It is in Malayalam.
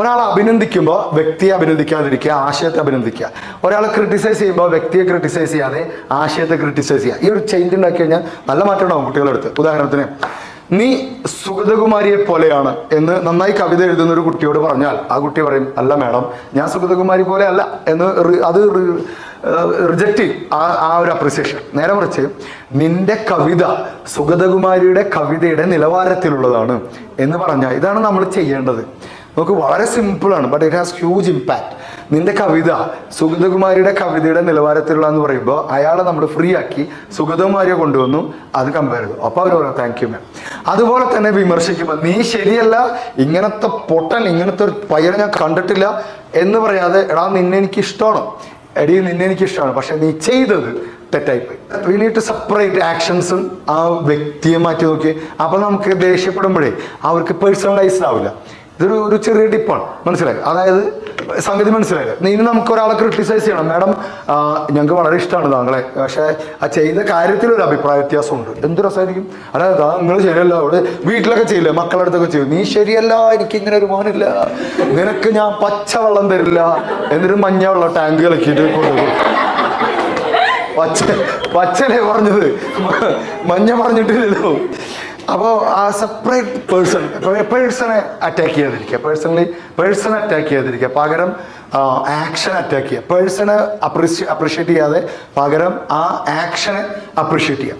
ഒരാൾ അഭിനന്ദിക്കുമ്പോൾ വ്യക്തിയെ അഭിനന്ദിക്കാതിരിക്കുക ആശയത്തെ അഭിനന്ദിക്കുക. ഒരാളെ ക്രിട്ടിസൈസ് ചെയ്യുമ്പോൾ വ്യക്തിയെ ക്രിട്ടിസൈസ് ചെയ്യാതെ ആശയത്തെ ക്രിട്ടിസൈസ് ചെയ്യുക. ഈ ഒരു ചേഞ്ച് ഉണ്ടാക്കി കഴിഞ്ഞാൽ നല്ല മാറ്റം ഉണ്ടാവും കുട്ടികളുടെ അടുത്ത് ഉദാഹരണത്തിന് നീ സുഗതകുമാരിയെ പോലെയാണ് എന്ന് നന്നായി കവിത എഴുതുന്ന ഒരു കുട്ടിയോട് പറഞ്ഞാൽ ആ കുട്ടി പറയും അല്ല മാഡം ഞാൻ സുഗതകുമാരി പോലെ അല്ല എന്ന് അത് റിജക്റ്റ് ആ ആ ഒരു അപ്രിസിയേഷൻ നേരെ മറിച്ച് നിന്റെ കവിത സുഗതകുമാരിയുടെ കവിതയുടെ നിലവാരത്തിലുള്ളതാണ് എന്ന് പറഞ്ഞാൽ ഇതാണ് നമ്മൾ ചെയ്യേണ്ടത്. നമുക്ക് വളരെ സിമ്പിളാണ് but it has huge impact നിന്റെ കവിത സുഗതകുമാരിയുടെ കവിതയുടെ നിലവാരത്തിലുള്ള എന്ന് പറയുമ്പോൾ അയാളെ നമ്മൾ ഫ്രീ ആക്കി സുഗതകുമാരിയെ കൊണ്ടുവന്നു അത് കമ്പയർ ചെയ്തു. അപ്പോൾ അവർ പറയാം താങ്ക് യു മാം അതുപോലെ തന്നെ വിമർശിക്കുമ്പോൾ നീ ശരിയല്ല ഇങ്ങനത്തെ പൊട്ടൻ ഇങ്ങനത്തെ ഒരു പയ്യനെ ഞാൻ കണ്ടിട്ടില്ല എന്ന് പറയാതെ എടാ നിന്നെ എനിക്ക് ഇഷ്ടമാണ്. എടി നിന്നെ എനിക്ക് ഇഷ്ടമാണ് പക്ഷെ നീ ചെയ്തത് തെറ്റായിപ്പോയി. വി നീഡ് ടു സെപ്പറേറ്റ് ആക്ഷൻസും ആ വ്യക്തിയെ മാറ്റി നോക്കി അപ്പൊ നമുക്ക് ദേഷ്യപ്പെടുമ്പോഴേ അവർക്ക് പേഴ്സണലൈസ്ഡ് ആവില്ല. ഇതൊരു ഒരു ചെറിയ ടിപ്പാണ്. മനസ്സിലായി? അതായത് സംഗതി മനസ്സിലായി ഇനി നമുക്ക് ഒരാളെ ക്രിട്ടിസൈസ് ചെയ്യണം. മാഡം ഞങ്ങൾക്ക് വളരെ ഇഷ്ടമാണ് താങ്കളെ. പക്ഷേ ആ ചെയ്ത കാര്യത്തിൽ ഒരു അഭിപ്രായ വ്യത്യാസമുണ്ട്. എന്ത് രസമായിരിക്കും? അതായത് നിങ്ങൾ ശരിയല്ല. അവിടെ വീട്ടിലൊക്കെ ചെയ്യില്ലേ? മക്കളുടെ അടുത്തൊക്കെ ചെയ്യും. നീ ശരിയല്ല എനിക്ക് ഇങ്ങനെ ഒരു മോനില്ല. നിനക്ക് ഞാൻ പച്ചവെള്ളം തരില്ല. എന്നിട്ട് മഞ്ഞ വെള്ളം ടാങ്ക് കളിക്കിട്ട് കൊണ്ടുപോകും പച്ച പച്ചനെ പറഞ്ഞത്? മഞ്ഞ പറഞ്ഞിട്ടില്ലല്ലോ അപ്പോൾ ആ സെപ്പറേറ്റ് പേഴ്സൺ പേഴ്സണെ അറ്റാക്ക് ചെയ്യാതിരിക്കുക. പേഴ്സണലി പേഴ്സൺ അറ്റാക്ക് ചെയ്യാതിരിക്കുക. പകരം ആക്ഷൻ അറ്റാക്ക് ചെയ്യുക. പേഴ്സണെ അപ്രിഷ്യ അപ്രിഷ്യേറ്റ് ചെയ്യാതെ പകരം ആ ആക്ഷനെ അപ്രീഷിയേറ്റ് ചെയ്യുക.